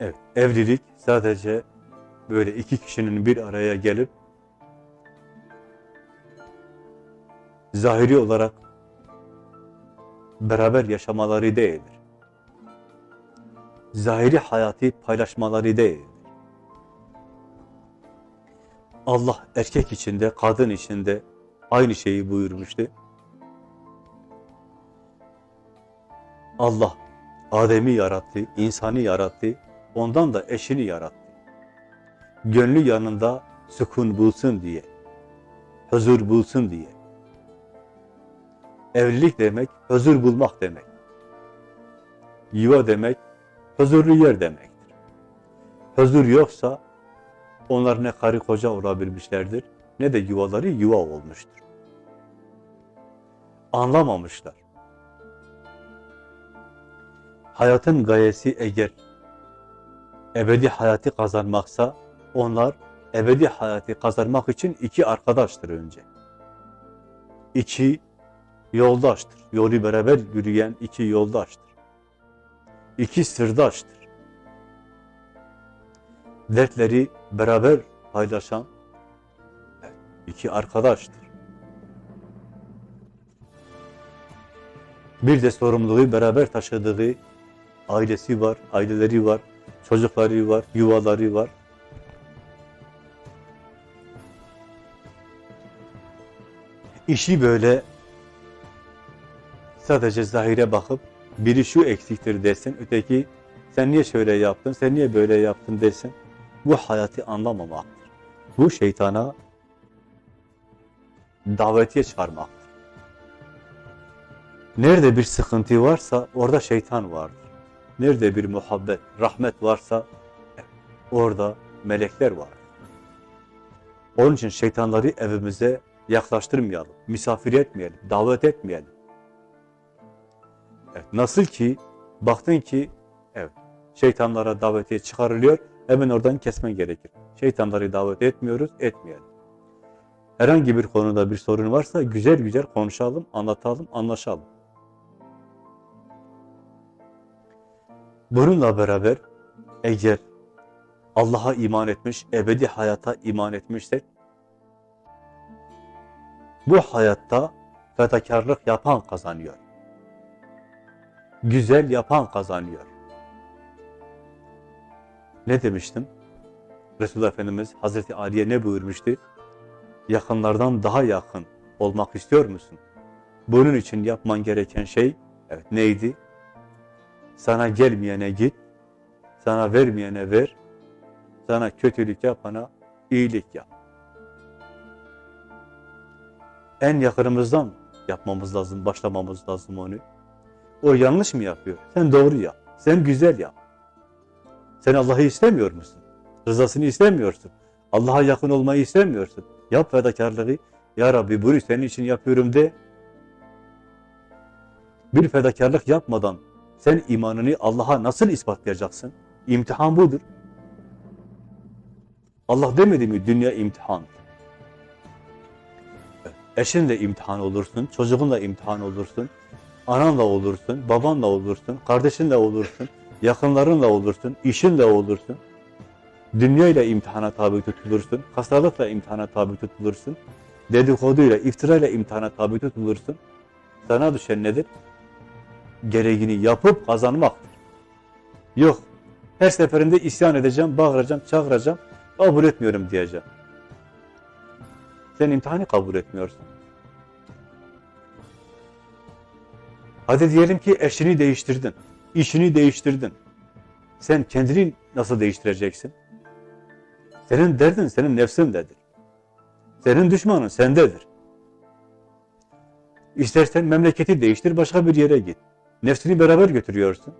Evet, evlilik sadece böyle iki kişinin bir araya gelip zahiri olarak beraber yaşamaları değildir. Zahiri hayatı paylaşmaları değildir. Allah erkek içinde, kadın içinde aynı şeyi buyurmuştu. Allah Adem'i yarattı, insanı yarattı, ondan da eşini yarattı. Gönlü yanında sükun bulsun diye, huzur bulsun diye. Evlilik demek, huzur bulmak demek. Yuva demek, huzurlu yer demektir. Huzur yoksa, onlar ne karı koca olabilmişlerdir, ne de yuvaları yuva olmuştur. Anlamamışlar. Hayatın gayesi eğer ebedi hayatı kazanmaksa, onlar ebedi hayatı kazanmak için iki arkadaştır önce. İki yoldaştır. Yolu beraber yürüyen iki yoldaştır. İki sırdaştır. Dertleri beraber paylaşan iki arkadaştır. Bir de sorumluluğu beraber taşıdığı ailesi var, aileleri var, çocukları var, yuvaları var. İşi böyle sadece zahire bakıp biri şu eksiktir desin, öteki sen niye şöyle yaptın, sen niye böyle yaptın desin. Bu hayatı anlamamaktır. Bu şeytana davetiye çağırmaktır. Nerede bir sıkıntı varsa orada şeytan vardır. Nerede bir muhabbet, rahmet varsa orada melekler var. Onun için şeytanları evimize yaklaştırmayalım, misafir etmeyelim, davet etmeyelim. Evet, nasıl ki baktın ki evet şeytanlara davetiye çıkarılıyor, hemen oradan kesmen gerekir. Şeytanları davet etmiyoruz, etmeyelim. Herhangi bir konuda bir sorun varsa güzel güzel konuşalım, anlatalım, anlaşalım. Bununla beraber eğer Allah'a iman etmiş, ebedi hayata iman etmişsek bu hayatta fedakarlık yapan kazanıyor. Güzel yapan kazanıyor. Ne demiştim? Resulullah Efendimiz Hazreti Ali'ye ne buyurmuştu? Yakınlardan daha yakın olmak istiyor musun? Bunun için yapman gereken şey evet neydi? Sana gelmeyene git, sana vermeyene ver, sana kötülük yapana iyilik yap. En yakınımızdan yapmamız lazım, başlamamız lazım onu. O yanlış mı yapıyor? Sen doğru yap. Sen güzel yap. Sen Allah'ı istemiyor musun? Rızasını istemiyorsun. Allah'a yakın olmayı istemiyorsun. Yap fedakarlığı. Ya Rabbi bunu senin için yapıyorum de. Bir fedakarlık yapmadan sen imanını Allah'a nasıl ispatlayacaksın? İmtihan budur. Allah demedi mi dünya imtihan? Eşinle imtihan olursun, çocuğunla imtihan olursun, ananla olursun, babanla olursun, kardeşinle olursun, yakınlarınla olursun, işinle olursun. Dünya ile imtihana tabi tutulursun, hastalıkla imtihana tabi tutulursun, dedikoduyla, iftirayla imtihana tabi tutulursun. Sana düşen nedir? Gereğini yapıp kazanmaktır. Yok, her seferinde isyan edeceğim, bağıracağım, çağıracağım, kabul etmiyorum diyeceğim. Sen imtihanı kabul etmiyorsun. Hadi diyelim ki eşini değiştirdin, işini değiştirdin. Sen kendini nasıl değiştireceksin? Senin derdin senin nefsindedir. Senin düşmanın sendedir. İstersen memleketi değiştir, başka bir yere git. Nefsini beraber götürüyorsun.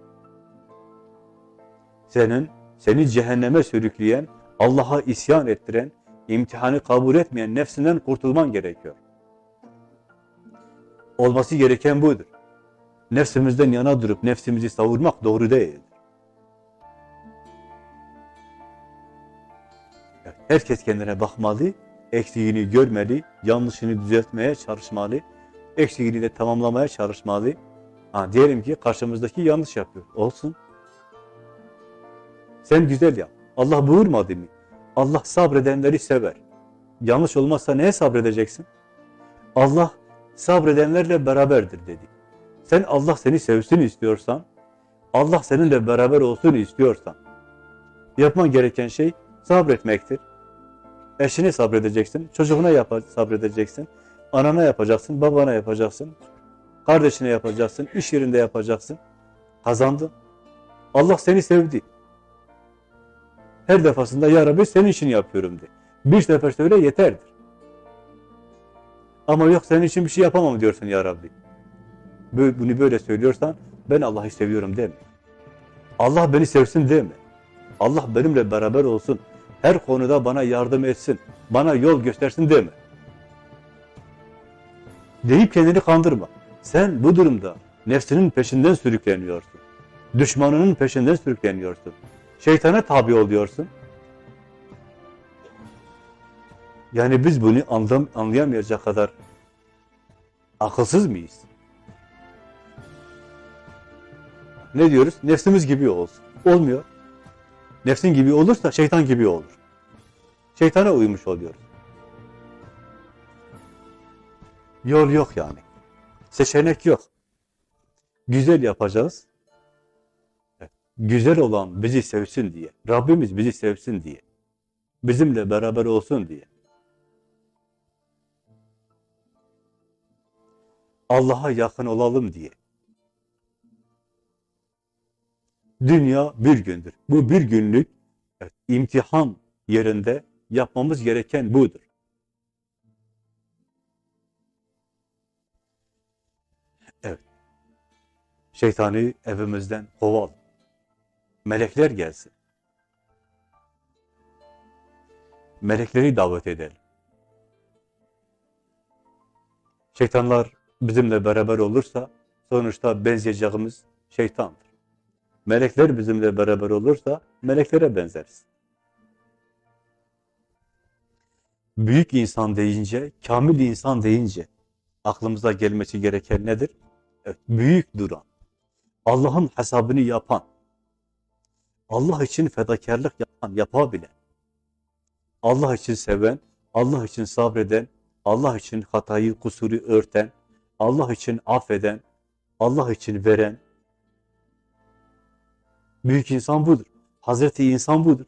Senin, seni cehenneme sürükleyen, Allah'a isyan ettiren, imtihanı kabul etmeyen nefsinden kurtulman gerekiyor. Olması gereken budur. Nefsimizden yana durup nefsimizi savurmak doğru değildir. Herkes kendine bakmalı, eksiğini görmeli, yanlışını düzeltmeye çalışmalı, eksiğini de tamamlamaya çalışmalı. Ha, diyelim ki karşımızdaki yanlış yapıyor. Olsun. Sen güzel yap. Allah buyurmadı mı? Allah sabredenleri sever. Yanlış olmazsa neye sabredeceksin? Allah sabredenlerle beraberdir dedi. Sen Allah seni sevsin istiyorsan, Allah seninle beraber olsun istiyorsan, yapman gereken şey sabretmektir. Eşine sabredeceksin, çocuğuna yap sabredeceksin, anana yapacaksın, babana yapacaksın, kardeşine yapacaksın, iş yerinde yapacaksın. Kazandın. Allah seni sevdi. Her defasında ya Rabbi senin için yapıyorum de. Bir sefer söyle yeterdir. Ama yok senin için bir şey yapamam diyorsun ya Rabbi. Bunu böyle söylüyorsan ben Allah'ı seviyorum deme. Allah beni sevsin deme. Allah benimle beraber olsun. Her konuda bana yardım etsin. Bana yol göstersin deme. Deyip kendini kandırma. Sen bu durumda nefsinin peşinden sürükleniyorsun. Düşmanının peşinden sürükleniyorsun. Şeytana tabi oluyorsun. Yani biz bunu anlam anlayamayacak kadar akılsız mıyız? Ne diyoruz? Nefsimiz gibi olsun. Olmuyor. Nefsin gibi olursa şeytan gibi olur. Şeytana uymuş oluyoruz. Yol yok yani. Seçenek yok. Güzel yapacağız. Güzel olan bizi sevsin diye. Rabbimiz bizi sevsin diye. Bizimle beraber olsun diye. Allah'a yakın olalım diye. Dünya bir gündür. Bu bir günlük evet, imtihan yerinde yapmamız gereken budur. Şeytani evimizden kovalım. Melekler gelsin. Melekleri davet edelim. Şeytanlar bizimle beraber olursa sonuçta benzeyeceğimiz şeytandır. Melekler bizimle beraber olursa meleklere benzeriz. Büyük insan deyince, kamil insan deyince aklımıza gelmesi gereken nedir? Evet, büyük duran, Allah'ın hesabını yapan, Allah için fedakarlık yapan, yapabilen, Allah için seven, Allah için sabreden, Allah için hatayı, kusuru örten, Allah için affeden, Allah için veren, büyük insan budur. Hazreti insan budur.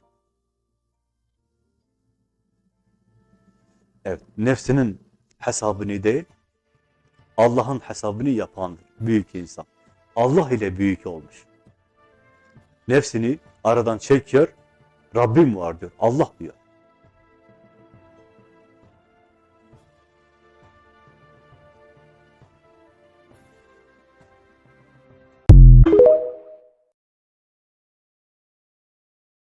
Evet, nefsinin hesabını değil, Allah'ın hesabını yapandır büyük insan. Allah ile büyük olmuş. Nefsini aradan çekiyor, Rabbim var diyor, Allah diyor.